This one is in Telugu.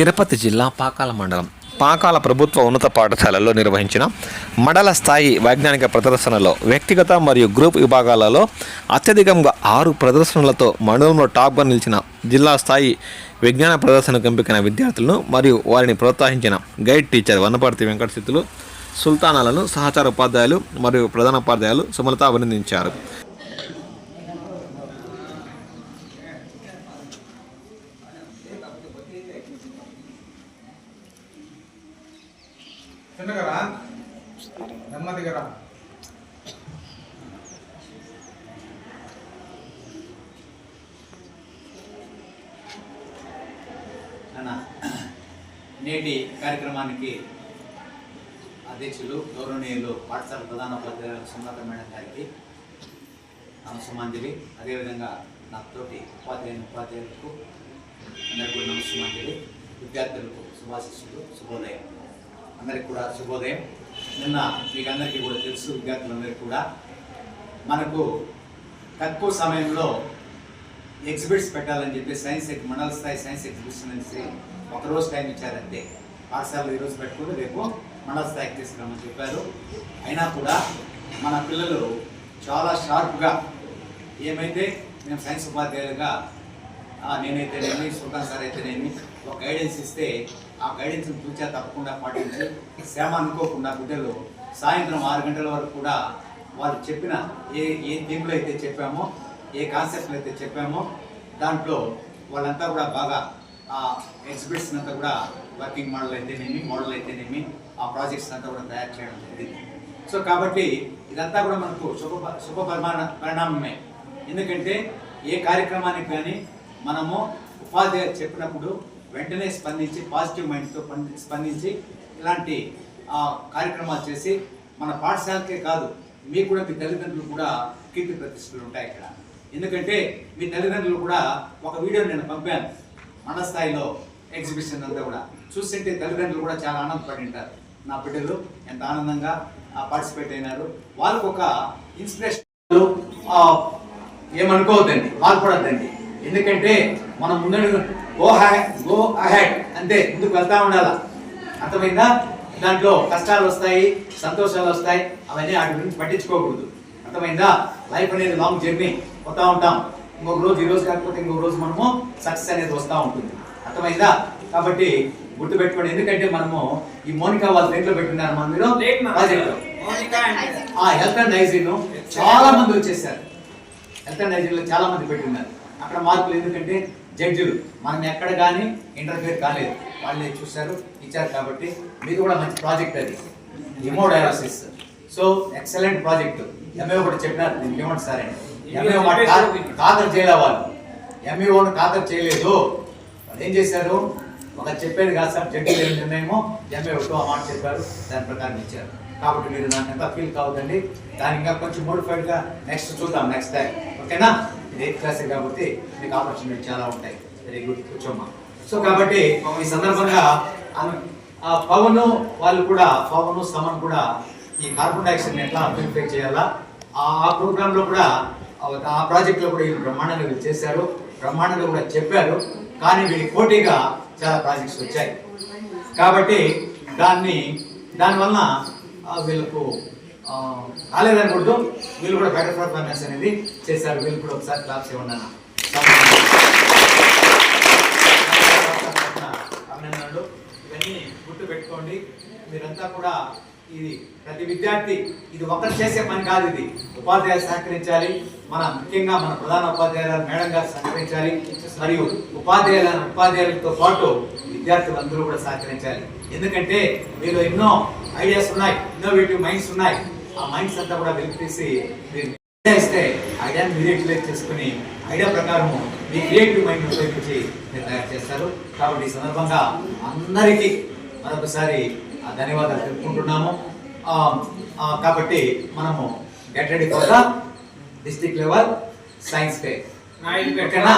తిరుపతి జిల్లా పాకాల మండలం. పాకాల ప్రభుత్వ ఉన్నత పాఠశాలలో నిర్వహించిన మండల స్థాయి వైజ్ఞానిక ప్రదర్శనలో వ్యక్తిగత మరియు గ్రూప్ విభాగాలలో అత్యధికంగా ఆరు ప్రదర్శనలతో మండలంలో టాప్గా నిలిచిన జిల్లా స్థాయి విజ్ఞాన ప్రదర్శనకు ఎంపికైన విద్యార్థులను మరియు వారిని ప్రోత్సహించిన గైడ్ టీచర్ వనపర్తి వెంకటస్థితులు సుల్తానాలను సహచార ఉపాధ్యాయులు మరియు ప్రధాన ఉపాధ్యాయులు సుమలత అభినందించారు. చిన్నగా రా నెమ్మదిగా రా. అన్న నేటి కార్యక్రమానికి అధ్యక్షులు గౌరవనీయులు పాఠశాల ప్రధాన ఉపాధ్యాయులు సుమలత మేడం గారికి నమస్సుమాంజలి. అదేవిధంగా నా తోటి ఉపాధ్యాయుని ఉపాధ్యాయులకు అందరికీ కూడా నమస్సుమాంజలి. విద్యార్థులకు శుభాశిస్సులు శుభోదయం. అందరికి కూడా శుభోదయం. నిన్న మీకు అందరికీ కూడా తెలుసు విద్యార్థులందరికీ కూడా మనకు తక్కువ సమయంలో ఎగ్జిబిట్స్ పెట్టాలని చెప్పి సైన్స్ మండల స్థాయి సైన్స్ ఎగ్జిబిషన్ అనేసి ఒక రోజు టైం ఇచ్చారంటే పాఠశాలలో ఈరోజు పెట్టుకుని రేపు మండల స్థాయికి తీసుకురామని చెప్పారు. అయినా కూడా మన పిల్లలు చాలా షార్ప్గా ఏమైతే మేము సైన్స్ ఉపాధ్యాయులుగా నేనైతేనేమి సుల్తాన్ సార్ అయితేనేమి ఒక గైడెన్స్ ఇస్తే ఆ గైడెన్స్ తూచా తప్పకుండా పాటించి శ్రమ అనుకోకుండా బిడ్డలు సాయంత్రం ఆరు గంటల వరకు కూడా వాళ్ళు చెప్పిన ఏ ఏ థీమ్లో అయితే చెప్పామో ఏ కాన్సెప్ట్లు అయితే చెప్పామో దాంట్లో వాళ్ళంతా కూడా బాగా ఆ ఎగ్జిబిట్స్ అంతా కూడా వర్కింగ్ మోడల్ అయితేనేమి మోడల్ అయితేనేమి ఆ ప్రాజెక్ట్స్ అంతా కూడా తయారు చేయడం జరిగింది. సో కాబట్టి ఇదంతా కూడా మనకు శుభ శుభ పరిమాణ పరిణామమే. ఎందుకంటే ఏ కార్యక్రమానికి కానీ మనము ఉపాధ్యాయులు చెప్పినప్పుడు వెంటనే స్పందించి పాజిటివ్ మైండ్తో స్పందించి ఇలాంటి కార్యక్రమాలు చేసి మన పాఠశాలకే కాదు మీకు కూడా మీ తల్లిదండ్రులు కూడా కీర్తి ప్రతిష్టలు ఉంటాయి ఇక్కడ. ఎందుకంటే మీ తల్లిదండ్రులు కూడా ఒక వీడియో నేను పంపాను మన స్థాయిలో ఎగ్జిబిషన్ అంతా కూడా. చూస్తుంటే తల్లిదండ్రులు కూడా చాలా ఆనందపడి ఉంటారు. నా బిడ్డలు ఎంత ఆనందంగా పార్టిసిపేట్ అయినారు. వాళ్ళకు ఒక ఇన్స్పిరేషన్ ఏమనుకోవద్దండి బాధపడద్దండి ఎందుకంటే మనం ముందడు గో హ్యా గో అహెడ్ అంతే ముందుకు వెళ్తా ఉండాలా. అర్థమైందా? దాంట్లో కష్టాలు వస్తాయి సంతోషాలు వస్తాయి అవన్నీ వాటి గురించి పట్టించుకోకూడదు. అర్థమైందా? లైఫ్ అనేది లాంగ్ జర్నీ పోతా ఉంటాం. ఇంకొక రోజు ఈ రోజు కాకపోతే ఇంకొక రోజు మనము సక్సెస్ అనేది వస్తూ ఉంటుంది. అర్థమైందా? కాబట్టి గుర్తు పెట్టుకోండి ఎందుకంటే మనము ఈ మోనికా వాళ్ళు దేంట్లో పెట్టున్నారు మన మీరు? హెల్త్ అండ్ హైజీన్ చాలా మంది వచ్చేసారు. హెల్త్ అండ్ హైజీన్లో చాలా మంది పెట్టున్నారు. అక్కడ మార్కులు ఎందుకంటే జడ్జిలు మనం ఎక్కడ కానీ ఇంటర్ఫియర్ కాలేదు. వాళ్ళే చూశారు ఇచ్చారు కాబట్టి మీది కూడా మంచి ప్రాజెక్ట్ అది. Hemodialysis so excellent project MAO కూడా చెప్పినారు దీనికి ఏమంటారు సార్ ఎంఏఓ మాట ఖాతరు చేయలే వాళ్ళు. ఎంఈఓను ఖాతరు చేయలేదు. వాళ్ళు ఏం చేశారు? ఒక చెప్పేది కాదు సార్ జడ్జి లేని నిర్ణయమో ఎంఏ ఒకటో ఆ మాట చెప్పారు దాని ప్రకారం ఇచ్చారు. కాబట్టి మీరు నాకు ఎంత ఫీల్ కావద్దండి దాని ఇంకా కొంచెం modified గా నెక్స్ట్ చూద్దాం నెక్స్ట్ టైం ఓకేనా ఎయిత్ క్లాసే కాబట్టి మీకు ఆపర్చునిటీ చాలా ఉంటాయి. వెరీ గుడ్ కూర్చోమ్మా. సో కాబట్టి ఈ సందర్భంగా ఆ పవన్ వాళ్ళు కూడా పవన్ సమన్ కూడా ఈ కార్బన్ డైఆక్సైడ్ ఎట్లా ప్యూరిఫై చేయాలా? ఆ ప్రోగ్రాంలో కూడా ఆ- ప్రాజెక్ట్లో కూడా వీళ్ళు బ్రహ్మాండంగా వీళ్ళు చేశారు. బ్రహ్మాండంగా కూడా చెప్పారు. కానీ వీళ్ళు పోటీగా చాలా ప్రాజెక్ట్స్ వచ్చాయి. కాబట్టి దాన్ని దానివల్ల వీళ్ళకు ఆ, రాలేదనకూడదు వీళ్ళు కూడా బెటర్ పర్ఫార్మెన్స్ అనేది చేశారు. వీళ్ళు కూడా ఒకసారి క్లాప్స్ ఇవ్వండి అభినందనలు. ఇవన్నీ గుర్తు పెట్టుకోండి మీరంతా కూడా ఇది ప్రతి విద్యార్థి ఇది ఒకరు చేసే పని కాదు ఇది. ఉపాధ్యాయులు సహకరించాలి. మన ముఖ్యంగా మన ప్రధాన ఉపాధ్యాయులు మేడం గారు సహకరించాలి. మరియు ఉపాధ్యాయుల ఉపాధ్యాయులతో పాటు విద్యార్థులందరూ కూడా సహకరించాలి. ఎందుకంటే మీలో ఎన్నో ఐడియాస్ ఉన్నాయి ఇన్నోవేటివ్ మైండ్స్ ఉన్నాయి. ఆ మైండ్స్ అంతా కూడా వెలికి తీసి మీరు ఇస్తే ఐడియాని మీరే క్లియర్ చేసుకుని ఐడియా ప్రకారం మీ క్రియేటివ్ మైండ్ ఉపయోగించి మీరు తయారు చేస్తారు. కాబట్టి ఈ సందర్భంగా అందరికీ మరొకసారి ధన్యవాదాలు తెలుపుకుంటున్నాము. కాబట్టి మనము get ready for the district level science day Naidu ఓకేనా?